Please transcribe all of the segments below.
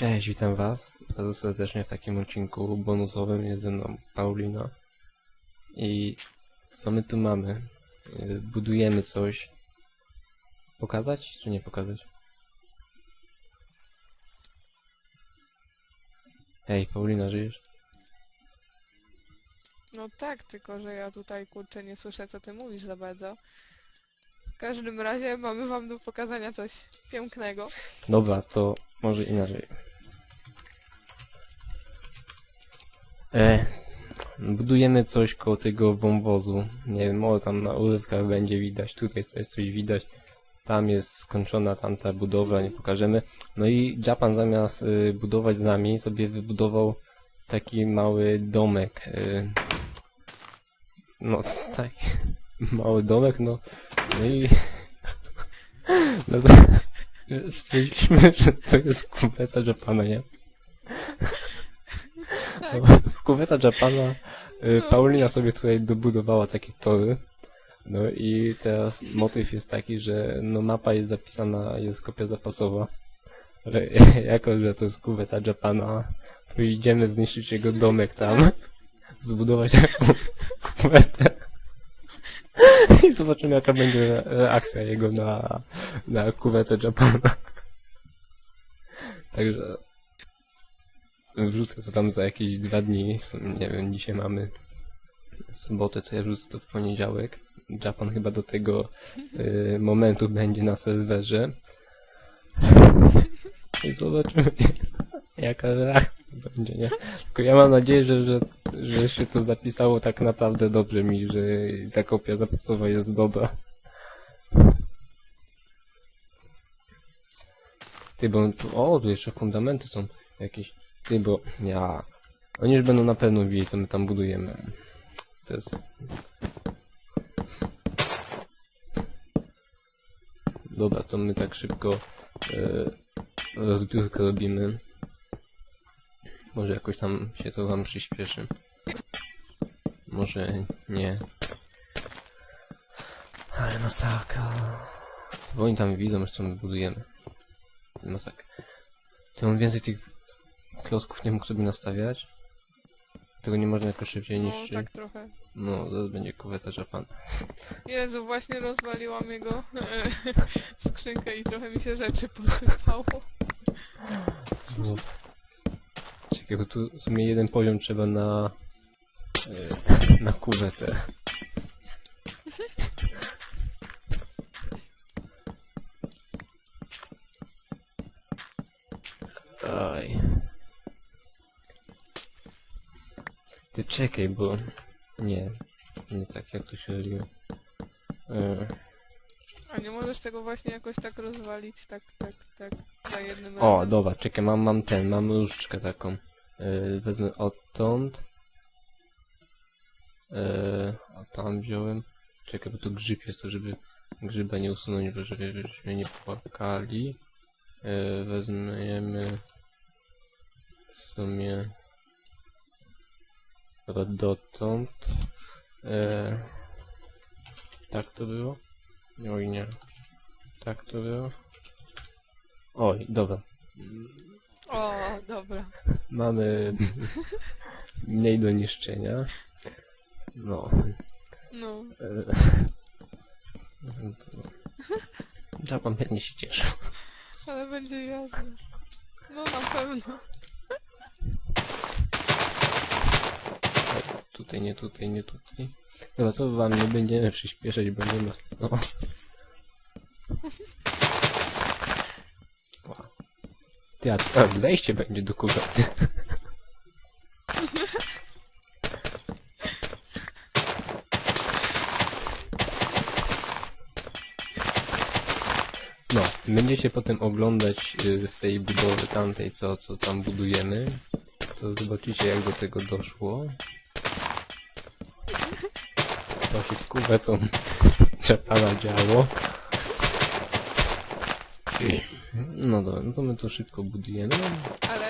Cześć, witam was bardzo serdecznie w takim odcinku bonusowym. Jest ze mną Paulina. I co my tu mamy? Yy, Budujemy coś. Pokazać czy nie pokazać? Hej, Paulina, żyjesz? No tak, tylko że ja tutaj kurczę nie słyszę co ty mówisz za bardzo. W każdym razie mamy wam do pokazania coś pięknego. Dobra, to może inaczej. E, budujemy coś koło tego wąwozu. Nie wiem, może tam na urywkach będzie widać, tutaj też coś widać. Tam jest skończona tamta budowla, nie pokażemy. No i Japan zamiast y, budować z nami, sobie wybudował taki mały domek. Y, no, tak, mały domek, no, no i no to, stwierdziliśmy, że to jest kuweta Japana, nie? Tak. No, kuweta Japana, y, No. Paulina sobie tutaj dobudowała takie tory. No i teraz motyw jest taki, że no mapa jest zapisana, jest kopia zapasowa. Ale jako, że to jest kuweta Japana, to idziemy zniszczyć jego domek tam, zbudować taką kuwetę. I zobaczymy jaka będzie reakcja jego na, na kuwetę Japana. Także wrzucę to tam za jakieś dwa dni. Nie wiem, dzisiaj mamy sobotę, to ja wrzucę to w poniedziałek. Japan chyba do tego y, momentu będzie na serwerze. I zobaczymy, jaka reakcja będzie, nie? Tylko ja mam nadzieję, że, że, że się to zapisało tak naprawdę dobrze mi, że ta kopia zapasowa jest dobra. Ty, bo o, tu jeszcze fundamenty są jakieś. Ty, bo ja. Oni już będą na pewno wiedzieć, co my tam budujemy. To jest. Dobra, to my tak szybko e, rozbiórkę robimy. Może jakoś tam się to wam przyspieszy. Może nie. Ale masakra. Bo oni tam widzą, że co my budujemy. Masakra. On więcej tych klocków nie mógł sobie nastawiać. Tego nie można jakoś szybciej No tak trochę. No, zaraz będzie kuweta Japan. Jezu, właśnie rozwaliłam jego e, skrzynkę i trochę mi się rzeczy posypało. No. Czekaj, bo tu w sumie jeden poziom trzeba na... e, na kuwetę. Czekaj, bo... Nie. Nie tak, jak to się robiło. E, A nie możesz tego właśnie jakoś tak rozwalić, tak, tak, tak, za jednym O, razem? dobra, czekaj, mam, mam ten, mam różdżkę taką. Yy, wezmę odtąd. Yy, a tam wziąłem. Czekaj, bo tu grzyb jest, to żeby grzyba nie usunąć, bo żeby żebyśmy nie płakali. Yy, weźmiemy w sumie dotąd. Yy, tak to było? Oj nie. Tak to było. Oj, dobra. O, dobra. Mamy mniej do niszczenia. No. No, e, to- Japan pewnie się cieszy. ale będzie jasne. No na pewno. Tutaj, nie tutaj, nie tutaj. Dobra, co wam nie będziemy przyspieszać, ma co. Wow. Ty, a wejście będzie do kuwety. No, będziecie potem oglądać y, z tej budowy tamtej, co, co tam budujemy. To zobaczycie, jak do tego doszło. Co się z kuwetą Japana działo. No dobra, no to my to szybko budujemy. Ale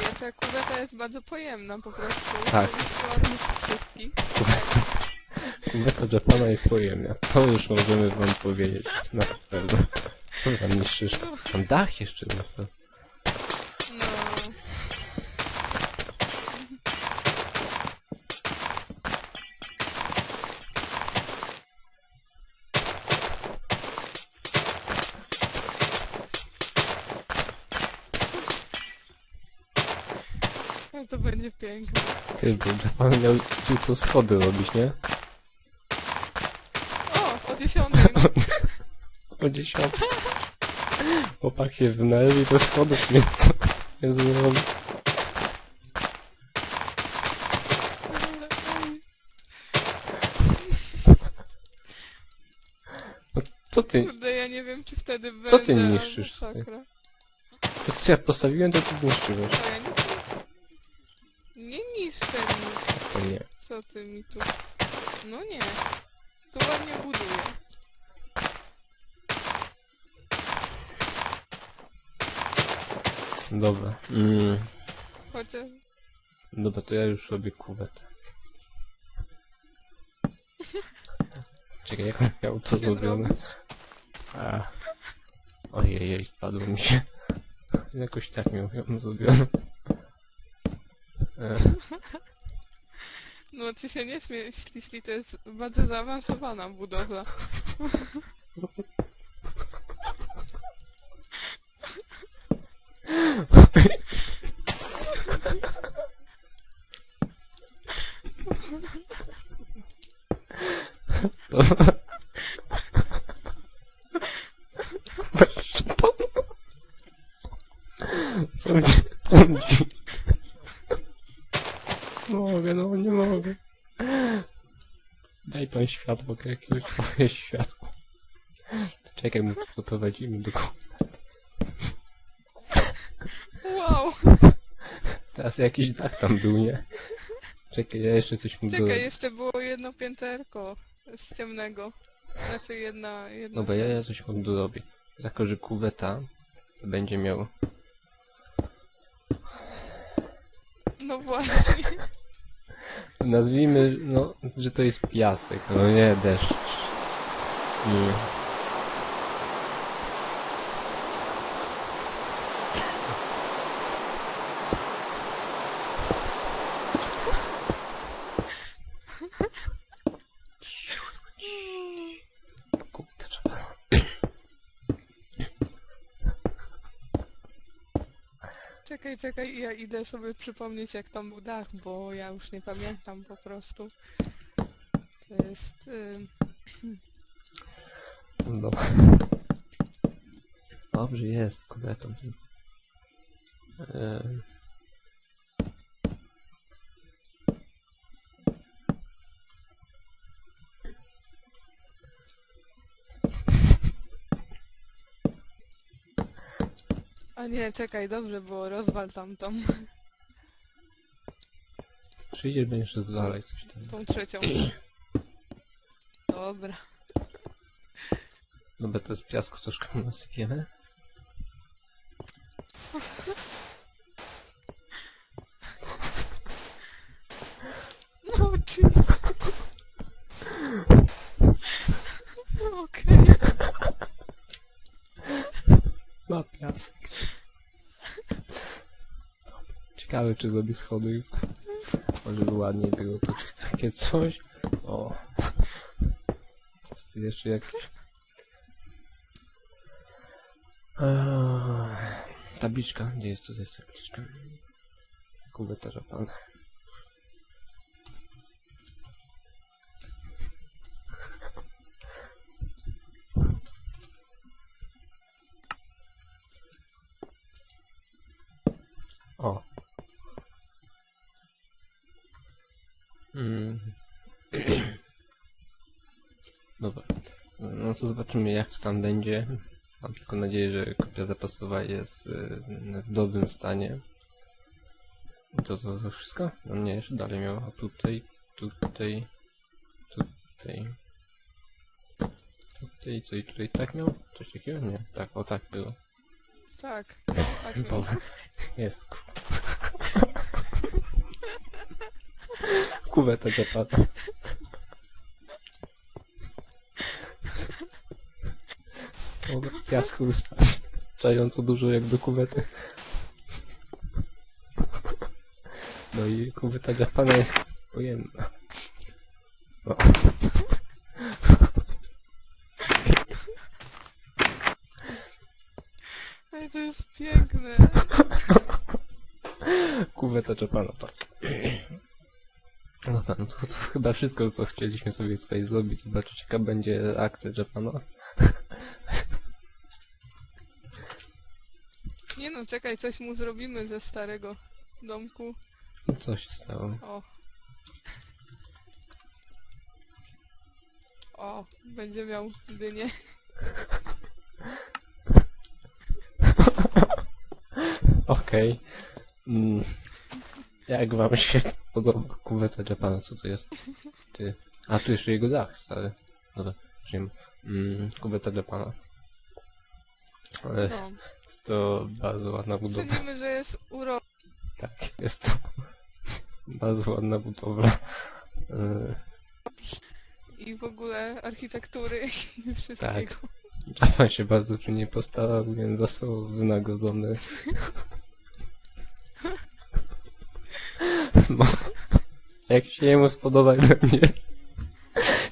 wiecie, kuweta jest bardzo pojemna po prostu. Tak. Wszystkich. Kuweta, kuweta Japana jest pojemna. To już możemy wam powiedzieć. Na pewno. Co tam niszczysz? Tam dach jeszcze został. To będzie piękne. Ty, bo Japan miał tu co schody robić, nie? O, o dziesiątej, no. O dziesiątej. Chłopak się wynaleźli ze schodów nie, nie zrobi. Co ty? Kurde, ja nie wiem, czy wtedy będę... Co ty albo niszczysz sakra. To co ja postawiłem, to ty zniszczyłeś. To ja To nie. Co ty mi tu... No nie. Tu ładnie buduję. Dobra. Mm. Chociaż... Dobra, to ja już robię kuwetę. Czekaj, jak on miał co Nie zrobione? A. Ojej, spadło mi się. Jakoś tak miał ją zrobione. E, No ci się nie śmiej, jeśli to jest bardzo zaawansowana budowla. Weź, pan. Co mnie... Co mnie... Mogę, no nie mogę. Pan światło, jakiegoś twoje światło. To Czekaj, my tu doprowadzimy do góry. Wow! Teraz jakiś dach tam był, nie? Czekaj, ja jeszcze coś mu Czekaj, dodam. jeszcze było jedno pięterko z ciemnego. Znaczy jedna... jedna Dobra, ja, ja coś mu dorobię. Jako, że kuweta to będzie miał... No właśnie. Nazwijmy, no, że to jest piasek, no nie deszcz. Czekaj, czekaj, ja idę sobie przypomnieć jak tam był dach, bo ja już nie pamiętam po prostu. To jest... Dobra. Dobrze jest, z kuwetą. A nie, czekaj, dobrze było, rozwal tamtą, Przyjdziesz, będziesz rozwalać coś tam. tą trzecią. Dobra. Dobra, to z piasku troszkę nasypiemy. No, jeez. Okej. Ma piasek. Czy zrobi schody. Może by ładniej było to czy takie coś. O. Tu jeszcze jakieś? Eee, tabliczka. Gdzie jest tutaj tabliczka? Kubetarza pan. O. Mm. Dobra. No to zobaczymy jak to tam będzie. Mam tylko nadzieję, że kopia zapasowa jest y, w dobrym stanie. I To, to, to wszystko? No nie, jeszcze dalej miał. A tutaj, tutaj, tutaj. Tutaj, co i tutaj tak miał? Coś takiego? Nie, tak, o tak było. Tak, tak. Dobra. Jest. ku- Kuweta zapada. Dobra, piasku wystarczająco dużo jak do kuwety. No i kuweta Japana jest pojemna. No. Ej, to jest piękne. kuwetę Japana, tak. Dobra, no to, to chyba wszystko, co chcieliśmy sobie tutaj zrobić. Zobaczyć, jaka będzie akcja Japana. Nie no, czekaj, coś mu zrobimy ze starego domku. No co się stało? O. O, będzie miał dynię. Okej. Mm. Jak wam się podoba kuweta Japana? Co to jest? Ty. A, tu jeszcze jego dach, stary. Dobra, czyli mm, kuweta Japana. Ale No. jest to bardzo ładna budowla. Cenimy, że jest uro... Tak, jest to bardzo ładna budowla. I w ogóle architektury i wszystkiego. Japan się bardzo przy niej postarał, więc został wynagrodzony. No, jak się jemu spodoba i będzie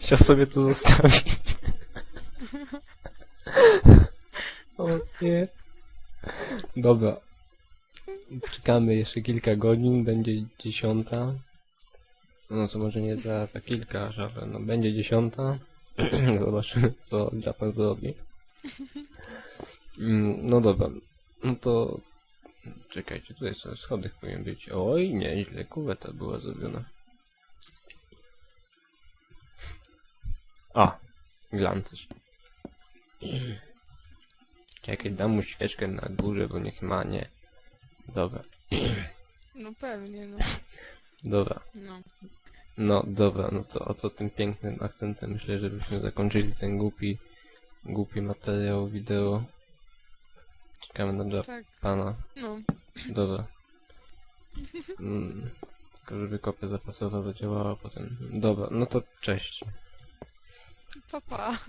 chciał sobie to zostawić. O nie. Dobra. Czekamy jeszcze kilka godzin, będzie dziesiąta. No to może nie za, za kilka, ale no będzie dziesiąta. Zobaczymy, co Japan zrobi. Mm, No dobra. No to... Czekajcie, tutaj są schodek powinien być. Oj, nieźle, kuweta była zrobiona. A, glancyś. Czekaj, dam mu świeczkę na górze, bo niech ma, nie. Dobra, No pewnie, no. dobra. no. No dobra, no to oto tym pięknym akcentem myślę, żebyśmy zakończyli ten głupi, głupi materiał wideo. Czekamy na Tak, Japana. no. Dobra. Mm, tylko żeby kopia zapasowa zadziałała potem. Dobra, no to cześć. Papá.